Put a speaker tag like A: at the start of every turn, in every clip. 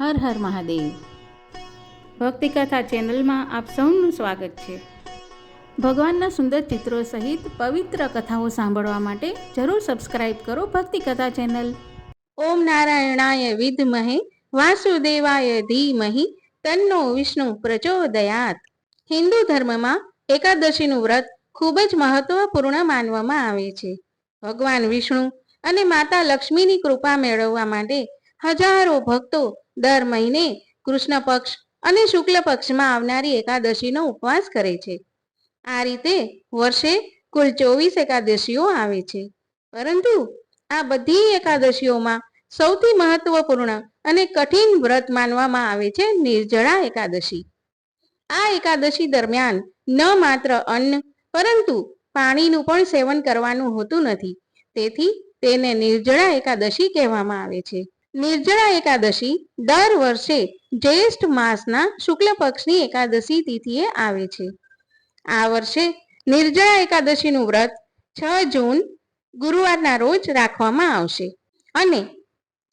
A: હર હર મહાદેવ. ભક્તિ કથા ચેનલમાં આપ સૌનું સ્વાગત છે. ભગવાનના સુંદર ચિત્રો સહિત પવિત્ર કથાઓ સાંભળવા માટે જરૂર સબસ્ક્રાઇબ કરો ભક્તિ કથા ચેનલ. ઓમ નારાયણાય વિદ્મહે, વાસુદેવાય ધીમહિ, તન્નો વિષ્ણુ પ્રચોદયાત. હિન્દુ ધર્મમાં એકાદશીનું વ્રત ખૂબ જ મહત્વપૂર્ણ માનવામાં આવે છે. ભગવાન વિષ્ણુ અને માતા લક્ષ્મીની કૃપા મેળવવા માટે હજારો ભક્તો દર મહિને કૃષ્ણ પક્ષ અને શુક્લ પક્ષમાં આવનારી એકાદશીનો ઉપવાસ કરે છે. આ રીતે વર્ષે કુલ ચોવીસ એકાદશીઓ આવે છે. પરંતુ આ બધી એકાદશીઓમાં સૌથી મહત્વપૂર્ણ અને કઠિન વ્રત માનવામાં આવે છે નિર્જળા એકાદશી. આ એકાદશી દરમિયાન ન માત્ર અન્ન, પરંતુ પાણીનું પણ સેવન કરવાનું હોતું નથી. તેથી તેને નિર્જળા એકાદશી કહેવામાં આવે છે. નિર્જળા એકાદશી દર વર્ષે જ્યેષ્ઠ માસના શુક્લ પક્ષની એકાદશી તિથિએ આવે છે. આ વર્ષે નિર્જળા એકાદશીનું વ્રત છ જૂન ગુરુવારના રોજ રાખવામાં આવશે અને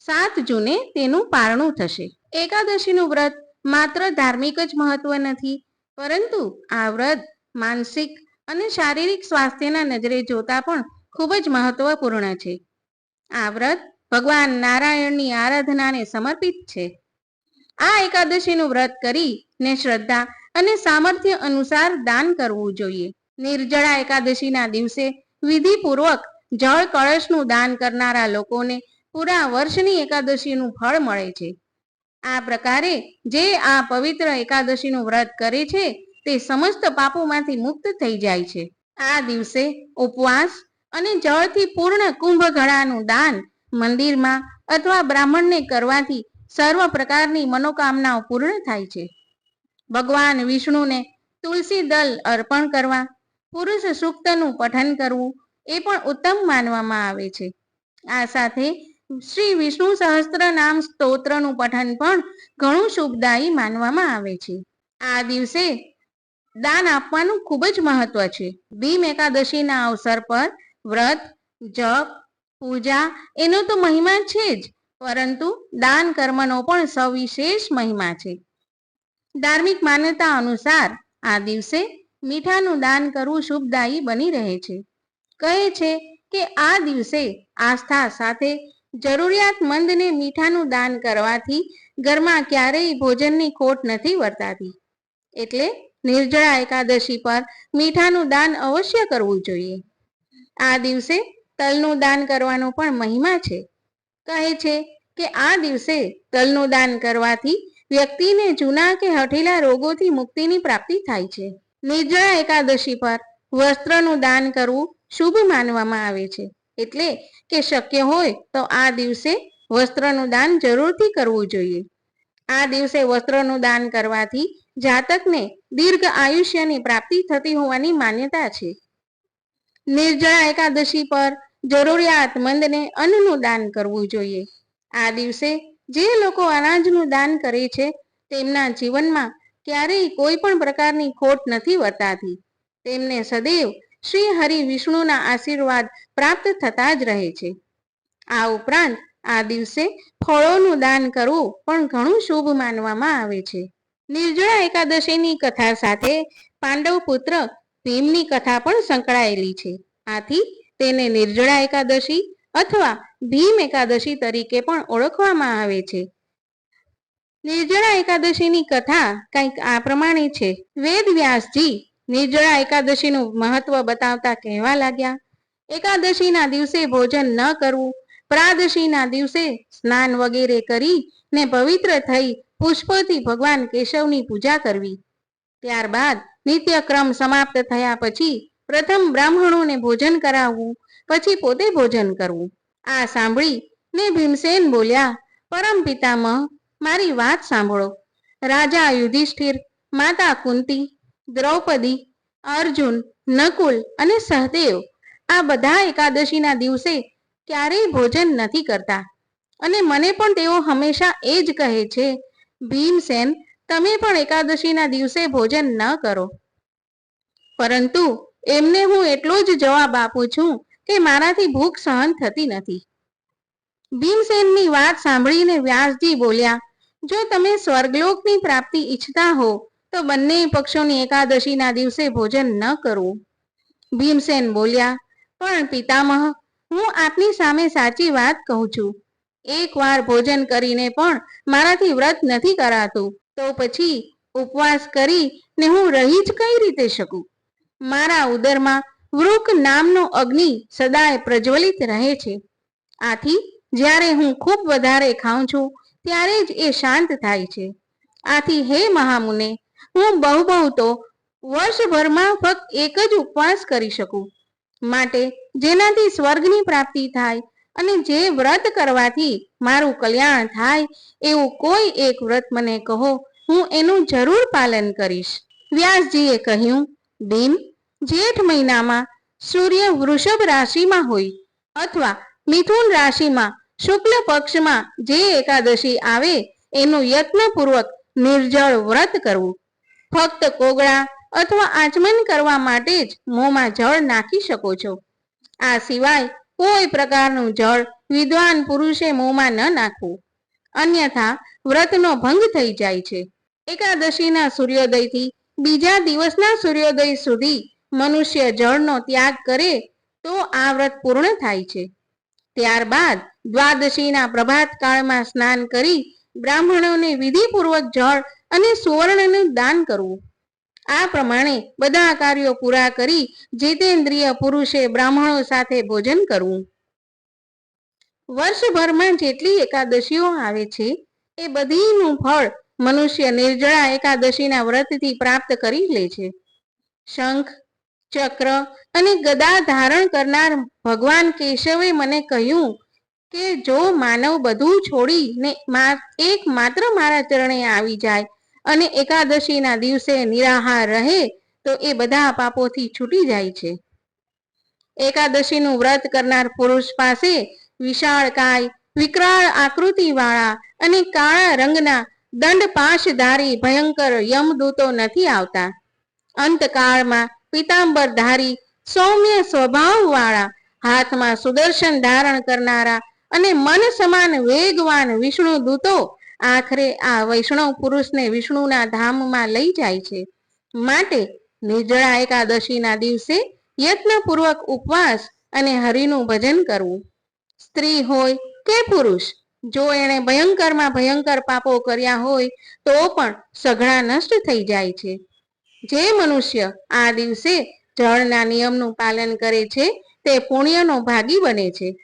A: સાત જૂને તેનું પારણું થશે. એકાદશીનું વ્રત માત્ર ધાર્મિક જ મહત્વ નથી, પરંતુ આ વ્રત માનસિક અને શારીરિક સ્વાસ્થ્યના નજરે જોતા પણ ખૂબ જ મહત્વપૂર્ણ છે. આ વ્રત ભગવાન નારાયણની આરાધનાને સમર્પિત છે. આ એકાદશીનું વ્રત કરીને શ્રદ્ધા અને સામર્થ્ય અનુસાર દાન કરવું જોઈએ. નિર્જળા એકાદશીના દિવસે વિધિપૂર્વક જળ કળશનું દાન કરનારા લોકોને પૂરા વર્ષની એકાદશીનું ફળ મળે છે. આ પ્રકારે જે આ પવિત્ર એકાદશીનું વ્રત કરે છે તે સમસ્ત પાપોમાંથી મુક્ત થઈ જાય છે. આ દિવસે ઉપવાસ અને જળથી પૂર્ણ કુંભ ઘડાનું દાન મંદિરમાં અથવા બ્રાહ્મણને કરવાથી સર્વ પ્રકારની મનોકામનાઓ પૂર્ણ થાય છે. ભગવાન વિષ્ણુને તુલસી દલ અર્પણ કરવા, પુરુષ સૂક્તનું પઠન કરવું એ પણ ઉત્તમ માનવામાં આવે છે. આ સાથે શ્રી વિષ્ણુ સહસ્ત્ર નામ સ્તોત્રનું પઠન પણ ઘણું શુભદાયી માનવામાં આવે છે. આ દિવસે દાન આપવાનું ખૂબ જ મહત્વ છે. ભીમ એકાદશીના અવસર પર વ્રત, જપ પૂજા, એનો તો મહિમા છે જ, પરંતુ દાન કર્મનો પણ સવિશેષ મહિમા છે. ધાર્મિક માન્યતા અનુસાર આ દિવસે મીઠાનું દાન કરવું શુભદાયી બની રહે છે. કહે છે કે આ દિવસે આસ્થા સાથે જરૂરિયાતમંદને મીઠાનું દાન કરવાથી ઘરમાં ક્યારેય ભોજનની ખોટ નથી વર્તાતી. એટલે નિર્જળા એકાદશી પર મીઠાનું દાન અવશ્ય કરવું જોઈએ. આ દિવસે તલનું દાન કરવાનો પણ મહિમા છે. કહે છે કે આ દિવસે તલનું દાન કરવાથી વ્યક્તિને જૂના કે હઠેલા રોગોથી મુક્તિની પ્રાપ્તિ થાય છે. નિર્જળા એકાદશી પર વસ્ત્રનું દાન કરવું શુભ માનવામાં આવે છે. એટલે કે શક્ય હોય તો આ દિવસે વસ્ત્રનું દાન જરૂરથી કરવું જોઈએ. આ દિવસે વસ્ત્રનું દાન કરવાથી જાતકને દીર્ઘ આયુષ્યની પ્રાપ્તિ થતી હોવાની માન્યતા છે. નિર્જળા એકાદશી પર જરૂરિયાતમંદને અન્નનું દાન કરવું જોઈએ. આ દિવસે જે લોકો અનાજનું દાન કરે છે, તેમના જીવનમાં ક્યારેય કોઈ પણ પ્રકારની ખોટ નથી વર્તાતી. તેમને સદૈવ શ્રી હરિ વિષ્ણુના આશીર્વાદ પ્રાપ્ત થતા જ રહે છે. આ ઉપરાંત આ દિવસે ફળોનું દાન કરવું પણ ઘણું શુભ માનવામાં આવે છે. નિર્જળા એકાદશીની કથા સાથે પાંડવ પુત્ર ભીમની કથા પણ સંકળાયેલી છે. આથી તેને નિર્જળા એકાદશી અથવા ભીમ એકાદશી તરીકે પણ ઓળખવામાં આવે છે. નિર્જળા એકાદશીની કથા કંઈક આ પ્રમાણે છે. વેદ વ્યાસજી નિર્જળા એકાદશીનું મહત્વ બતાવતા કહેવા લાગ્યા. એકાદશીના દિવસે ભોજન ન કરવું, પ્રાદશીના દિવસે સ્નાન વગેરે કરી ને પવિત્ર થઈ પુષ્પોથી ભગવાન કેશવની પૂજા કરવી. ત્યારબાદ નિત્યક્રમ સમાપ્ત થયા પછી પ્રથમ બ્રાહ્મણોને ભોજન કરાવવું, પછી પોતે ભોજન કરવું. આ સાંભળી ને ભીમસેન બોલ્યા, પરમ પિતામહ, મારી વાત સાંભળો. રાજા યુધિષ્ઠિર, માતા કુંતી, દ્રૌપદી, અર્જુન, નકુલ અને સહદેવ આ બધા એકાદશીના દિવસે ક્યારેય ભોજન નથી કરતા. અને મને પણ તેઓ હંમેશા એ જ કહે છે, ભીમસેન તમે પણ એકાદશીના દિવસે ભોજન ન કરો. પરંતુ એમને હું એટલો જ જવાબ આપું છું કે મારાથી ભૂખ સહન થતી નથી. ભીમસેનની વાત સાંભળીને વ્યાસજી બોલ્યા, જો તમે સ્વર્ગલોકની પ્રાપ્તિ ઈચ્છતા હો, તો બંને પક્ષોની એકાદશીના દિવસે ભોજન ન કરવું ભીમસેન બોલ્યા, પણ પિતામહ, હું આપની સામે સાચી વાત કહું છું. એકવાર ભોજન કરીને પણ મારાથી વ્રત નથી કરાતું. તો પછી ઉપવાસ કરી ને હું રહી જ કઈ રીતે શકું? મારા ઉદરમાં વૃક નામનો અગ્નિ સદાય પ્રજ્વલિત રહે છે. આથી જ્યારે હું ખૂબ વધારે ખાઉં છું, ત્યારે જ એ શાંત થાય છે. આથી હે મહામુને, હું બહુ બહુ તો વર્ષભરમાં ફક્ત એક જ ઉપવાસ કરી શકું. માટે જેનાથી સ્વર્ગની પ્રાપ્તિ થાય અને જે વ્રત કરવાથી મારું કલ્યાણ થાય એવું કોઈ એક વ્રત મને કહો, હું એનું જરૂર પાલન કરીશ. વ્યાસજીએ કહ્યું દિન જેઠ મહિનામાં સૂર્ય વૃષભ રાશિમાં હોય અથવા મિથુન રાશિમાં શુક્લ પક્ષમાં જે એકાદશી આવે, એનું યત્નપૂર્વક નિર્જળ વ્રત કરવું. ફક્ત કોગળા અથવા આચમન કરવા માટે જ મોંમાં જળ નાખી શકો છો. આ સિવાય કોઈ પ્રકારનું જળ વિદ્વાન પુરુષે મોંમાં ન નાખવું. અન્યથા વ્રતનો ભંગ થઈ જાય છે. એકાદશીના સૂર્યોદયથી બીજા દિવસના સૂર્યોદય સુધી મનુષ્ય જળનો ત્યાગ કરે તો આ વ્રત પૂર્ણ થાય છે. ત્યારબાદ દ્વાદશીના પ્રભાત કાળમાં સ્નાન કરી બ્રાહ્મણોને વિધિપૂર્વક જળ અને સુવર્ણનું દાન કરવું. આ પ્રમાણે બધા કાર્યો પૂરા કરી જીતેન્દ્રિય પુરુષે બ્રાહ્મણો સાથે ભોજન કરવું. વર્ષભરમાં જેટલી એકાદશીઓ આવે છે, એ બધીનું ફળ મનુષ્ય નિર્જળા એકાદશીના વ્રતથી પ્રાપ્ત કરી લે છે. શંખ, ચક્ર અને ગદા ધારણ કરનાર ભગવાન કેશવે મને કહ્યું કે જો માનવ બધું છોડીને એક માત્ર મારા ચરણે આવી જાય અને એકાદશીના દિવસે નિરાહાર રહે તો એ બધા પાપોથી છૂટી જાય છે. એકાદશીનું વ્રત કરનાર પુરુષ પાસે વિશાળ કાય, વિકરાળ આકૃતિવાળા અને કાળા રંગના દંડ પાશધારી ભયંકર યમદૂતો નથી આવતા. અંતકાળમાં પિતાંબરધારી સૌમ્ય સ્વભાવવાળા, હાથમાં સુદર્શન ધારણ કરનારા અને મન સમાન વેગવાન વિષ્ણુ દૂતો આખરે આ વૈષ્ણવ પુરુષને વિષ્ણુના ધામમાં લઈ જાય છે. માટે નિર્જળા એકાદશીના દિવસે યત્નપૂર્વક ઉપવાસ અને હરિનું ભજન કરવું. સ્ત્રી હોય કે પુરુષ, જો એણે ભયંકરમાં ભયંકર પાપો કર્યા હોય, તો પણ સઘળા નષ્ટ થઈ જાય છે. જે મનુષ્ય આ દિવસે જળના નિયમનું પાલન કરે છે, તે પુણ્યનો ભાગી બને છે.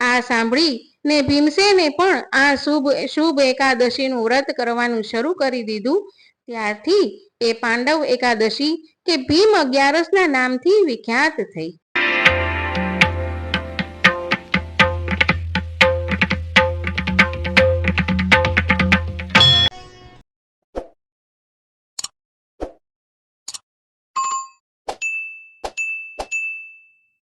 A: આ સાંભળી ને ભીમસેને પણ આ શુભ શુભ એકાદશીનું વ્રત કરવાનું શરૂ કરી દીધું. ત્યારથી એ પાંડવ એકાદશી કે ભીમ અગિયારસના નામથી વિખ્યાત થઈ.